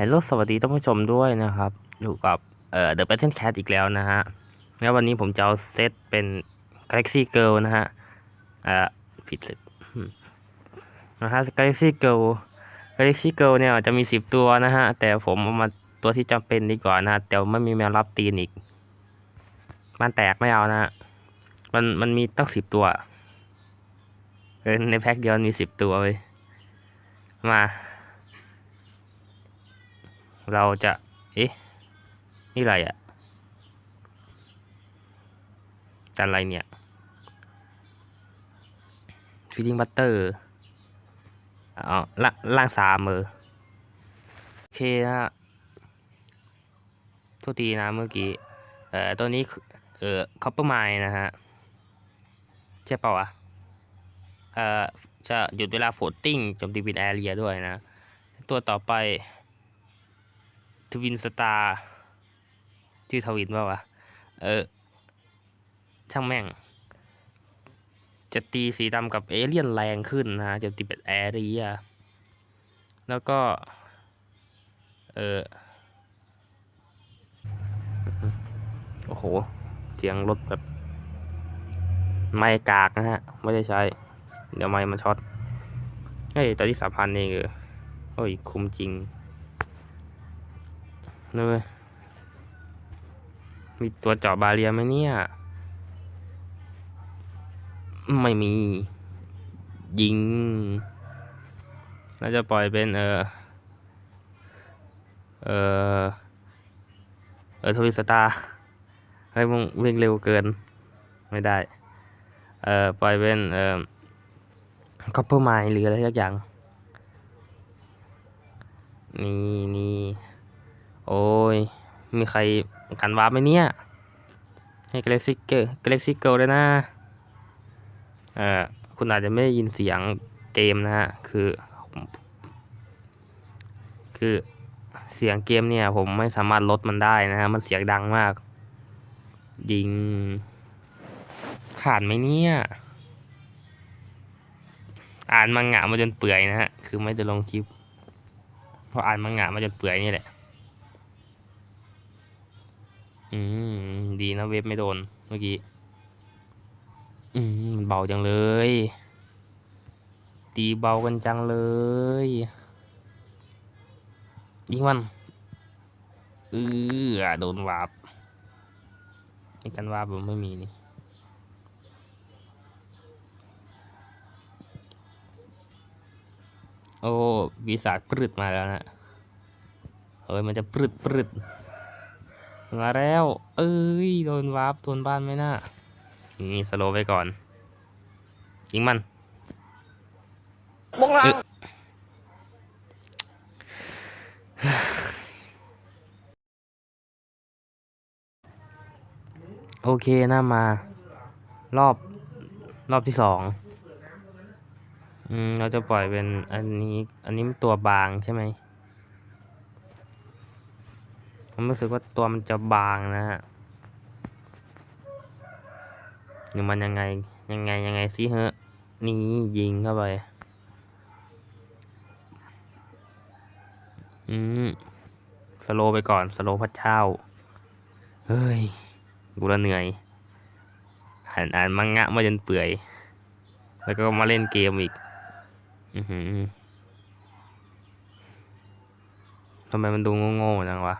ฮลโลสวัสดีท่านผู้ชมด้วยนะครับ อยู่กับเอ่อ The Battle Cat อีกแล้วนะฮะแล้ววันนี้ผมจะเอาเซตเป็น Galaxy Girl นะฮะอ่อผิดเลยนะฮะ Galaxy Girl Galaxy Girl เนี่ยจะมีสิบตัวนะฮะ แต่ผมเอามาตัวที่จำเป็นดีกว่านะฮะ แต่ไม่มีแมวรับตีนอีก มันแตกไม่เอานะฮะ มันมันมีตั้งสิบตัว ในแพ็คเดียวมีสิบตัวเลยมา เราจะ เอ๊ะ นี่อะไรอะ่ะอะไรเนี่ย feeding butter อ๋อล่างล่างสามเออโอเคนะฮะโทษทีนะเมื่อกี้ เอ่อตัวนี้คือเอ่อ copper mine นะฮะ ใช่เปล่าวะเอ่อ จะหยุดเวลาโฟลติ้งโจมตีเป็นแอเรียด้วยนะ ตัวต่อไป ทวินสตาร์ชื่อทวินว่าวะ เออ ช่างแม่ง จะตีสีดำกับเอเลี่ยนแรงขึ้นนะจะตีเป็นแอรียแล้วก็ เออ โอ้โห เสียงรถแบบ ไม่กากนะฮะ ไม่ได้ใช้ เดี๋ยวไม่มันช็อต เฮ้ยตอนที่สามพันเองเออโอ้ย คุ้มจริง เลย มีตัวเจาะบาเรียไหมเนี่ย ไม่มี ยิงเราจะปล่อยเป็น เออ เออ เออทวิสตาร์เฮ้ยมึงวิ่งเร็วเกิน ไม่ได้ เออปล่อยเป็น เออคัพเปอร์ไมล์หรืออะไรสักอย่าง นี่นี่ โอ้ย มีใครกันวาร์ปไหมเนี่ย ให้ Galaxy Girl Galaxy Girl ด้วยนะ เอ่อ คุณอาจจะไม่ได้ยินเสียงเกมนะฮะ คือ คือเสียงเกมเนี่ย ผมไม่สามารถลดมันได้นะฮะ มันเสียงดังมาก ยิง ผ่านไหมเนี่ย อ่านมังงะมาจนเปื่อยนะฮะ คือไม่ได้ลงคลิป เพราะอ่านมังงะมาจนเปื่อยนี่แหละ อืม ดีนะเว็บไม่โดนเมื่อกี้ อืม มันเบาจังเลย ตีเบากันจังเลย ยิงมันเออโดนวาบมีกันวาบผมไม่มีนี่โอ้วิสาจปรึดมาแล้วนะ เฮ้ย มันจะปรึดปรึด มาแล้ว เอ้ย โดนวาร์ปโดนบ้านไหมน่า นี่สโลว์ไปก่อน ยิงมันบงหลังโอเคน่ามารอบรอบที่สองอืมเราจะปล่อยเป็นอันนี้ อันนี้มันตัวบางใช่ไหม ผมรู้สึกว่าตัวมันจะบางนะฮะหรือมันยังไงยังไงยังไงสิเฮะนี่ยิงเข้าไป อืมสโลไปก่อน สโลพระเจ้าเฮ้ย กูละเหนื่อยอ่านอ่านมังงะมาจนเปื่อย แล้วก็มาเล่นเกมอีก อือหือทำไมมันดูโง่ๆจังวะ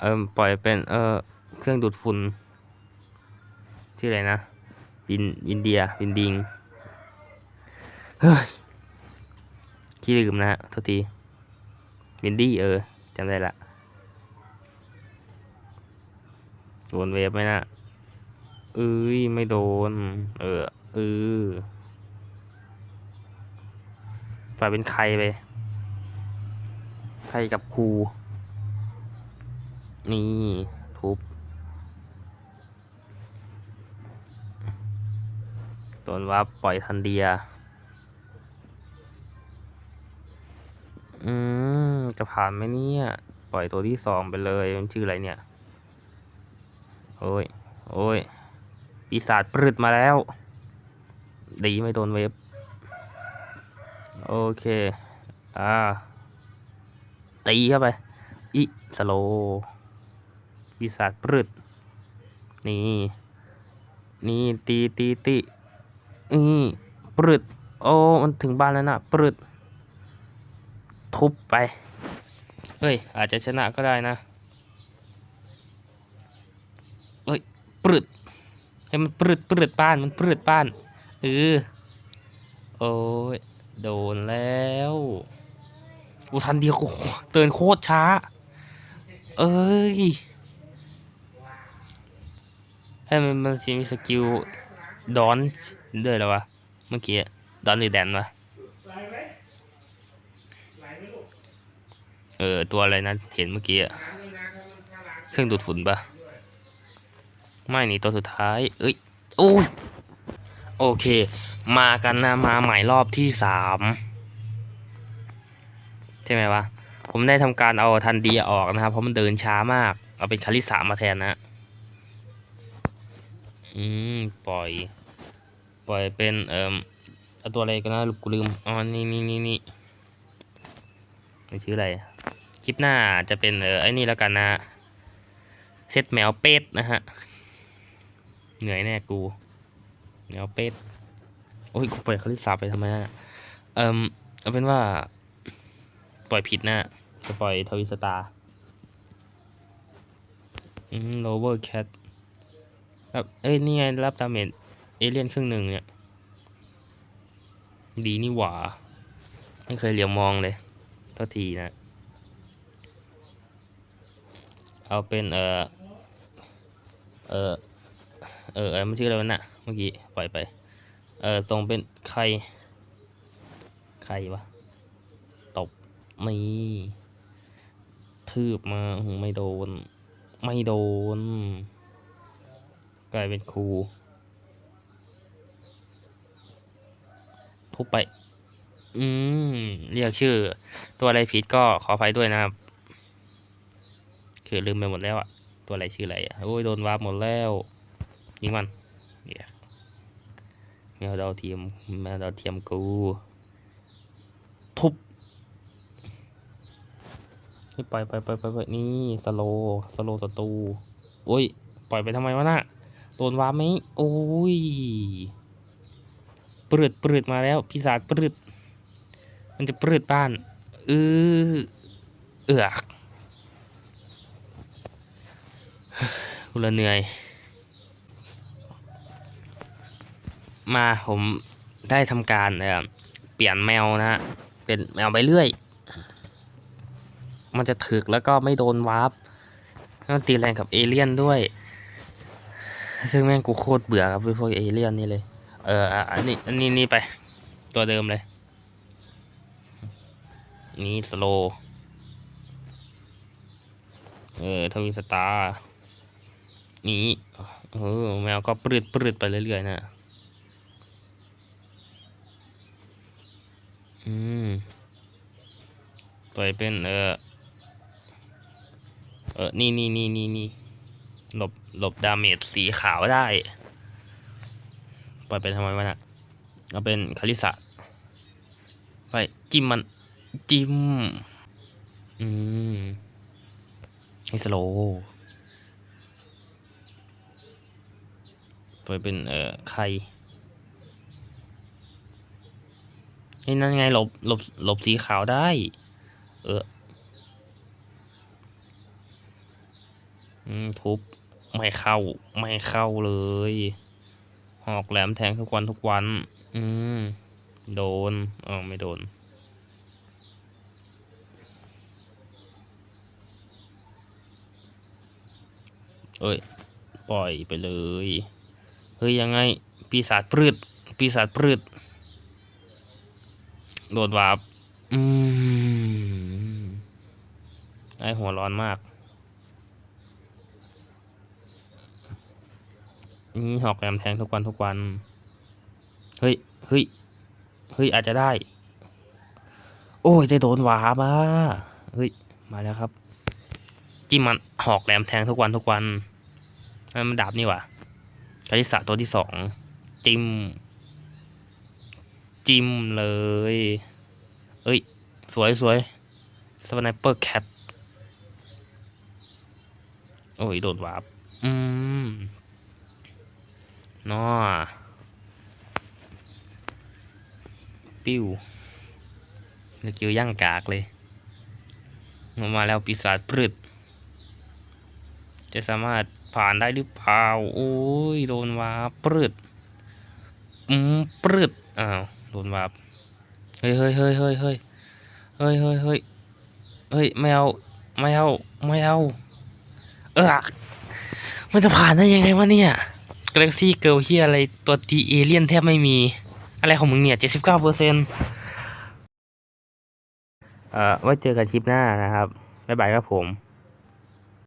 เออปล่อยเป็นเออเครื่องดูดฝุ่นชื่ออะไรนะวินวินเดียวินดิงเฮ้ยขี้ลืมนะฮะโทษทีวินดี้เออจำได้ละโดนเวฟไหมนะเอ้ยไม่โดน เออเออปล่อยเป็นใครไปใครกับครู นี่ทุบโดนว่าปล่อยทันเดีย อืม จะผ่านไหมเนี่ย ปล่อยตัวที่สองไปเลยมันชื่ออะไรเนี่ย โอ้ย โอ้ย ปีศาจปรึดมาแล้ว ดีไม่โดนเวฟ โอเค อ่า ตีเข้าไปอีสโล ปีศาจปรึดนี่ นี่ตีตีตีนี่ปรึดโอ้ มันถึงบ้านแล้วนะปรึดทุบไปเฮ้ย อาจจะชนะก็ได้นะเฮ้ยปรึดให้มันปรึดปรึดบ้านมันปรึดบ้านเออโอ้ยโดนแล้วอุทันเดียวเตือนโคตรช้า เอ้ย ให้มันมันสิมีสกิลดอนด้วยหรอวะ เมื่อกี้ดอนหรือแดนวะเออ ตัวอะไรนะเห็นเมื่อกี้อะเครื่องดูดฝุ่นปะไม่นี่ตัวสุดท้าย เอ้ยโอ้ยโอเค มากันนะ มาใหม่รอบที่สามใช่ไหมวะ ผมได้ทำการเอาทันดีออกนะครับ เพราะมันเดินช้ามาก เอาเป็นคาริสามาแทนนะ อืม ปล่อย ปล่อยเป็นเอ่ออตัวอะไรกันนะกูลืมอ๋อนี่นี่นี่นี่มันชื่ออะไร คลิปหน้าจะเป็นเออไอ้นี่แล้วกันนะเซตแมวเป็ดนะฮะ เหนื่อยแน่กู แมวเป็ด โอ้ยกูปล่อยคาริสาไปทำไมนะเอ่มเอาเป็นว่า ปล่อยผิดนะจะปล่อยทวิสตาร์อืม lower cat ค รับเอ้ยนี่ไงรับดาเมจเอเลี่ยนครึ่งหนึ่งเนี่ยดีนี่หว่าไม่เคยเหลียวมองเลยเท่าทีนะ เอาเป็นเออเออเอออะไรมันชื่ออะไรวะน่ะเมื่อกี้ปล่อยไป เออส่งเป็นใคร ใครวะตบนี่ทืบมาไม่โดน ไม่โดน กลายเป็นครูทุบไป อืม เรียกชื่อ ตัวอะไรผิดก็ขออภัยด้วยนะครับ คือลืมไปหมดแล้วอะตัวอะไรชื่ออะไรอะโอ้ยโดนวาร์ปหมดแล้ว ยิงมันเดี๋ยวแมวดาวเทียมแมวดาวเทียมกู ทุบเฮ้ยปล่อยปล่อยปล่อยปล่อยปนี่สโลสโลศัตรูโอ้ย ปล่อยไปทำไมวะน่ะ โดนวาร์ปไหมโอ้ยปลืดปลืดมาแล้วปีศาจปลืดมันจะปลืดบ้านเออเอือกกูละเหนื่อย มาผมได้ทำการเเปลี่ยนแมวนะฮะเป็นแมวไปเรื่อย มันจะถึกแล้วก็ไม่โดนวาร์ปแล้วมันตีแรงกับเอเลี่ยนด้วย ซึ่งแม่งกูโคตรเบื่อกับพวกเอเลี่ยนนี่เลย เอออันนี้อันนี้นี่ไป ตัวเดิมเลย นี่สโล เออทวินสตาร์ นี่เออแมวก็ปรืดปรืดไปเรื่อยๆนะอืมปล่อยเป็นเออ เออ นี่นี่นี่นี่นี่ หลบหลบดาเมจสีขาวได้ ปล่อยไปทำไมวะนะเอาเป็นคาริสะไปจิ้มมัน จิ้ม อืมให้สโลปล่อยเป็น เอ่อใครนี่นั่นไงหลบหลบหลบสีขาวได้ เออ อืม ทุบ ไม่เข้า ไม่เข้าเลย หอกแหลมแทงทุกวันทุกวัน อืม โดนอ๋อไม่โดน เอ้ย ปล่อยไปเลย เฮ้ย ยังไง ปีศาจพืชปีศาจพืชโดดวาบ อืม ไอหัวร้อนมาก นี่หอกแหลมแทงทุกวันทุกวัน เฮ้ย เฮ้ย เฮ้ยอาจจะได้ โอ้ยจะโดนหวาบ้า เฮ้ย มาแล้วครับ จิ้มมันหอกแหลมแทงทุกวันทุกวันนั่นมันดาบนี่ว่าคาริสะตัวที่สอง จิ้ม จิ้มเลย เอ้ย สวยสวยสไนเปอร์แคท โอ้ย โดดวาร์ปอืม น้อปิ้วนึกอยู่ย่างกากเลยออกมาแล้วปีศาจปรึดจะสามารถผ่านได้หรือเปล่า โอ้ย โดนวาร์ปปรึดอืมปรึดอ้าว โดนวาเฮ้ยเฮ้ยเฮ้ยเฮ้ยเฮ้ยเฮ้ยเฮ้ยเฮ้ยเฮ้ยไม่เอาไม่เอาไม่เอา เออมันจะผ่านได้ยังไงวะเนี่ย กาแล็กซี่เกิลเฮียอะไรตัวตีเอเลี่ยนแทบไม่มี อะไรของมึงเนี่ยเจ็ดสิบเก้าเปอร์เซ็นต์เอ่อไว้เจอกันคลิปหน้านะครับ บ๊ายบายครับผม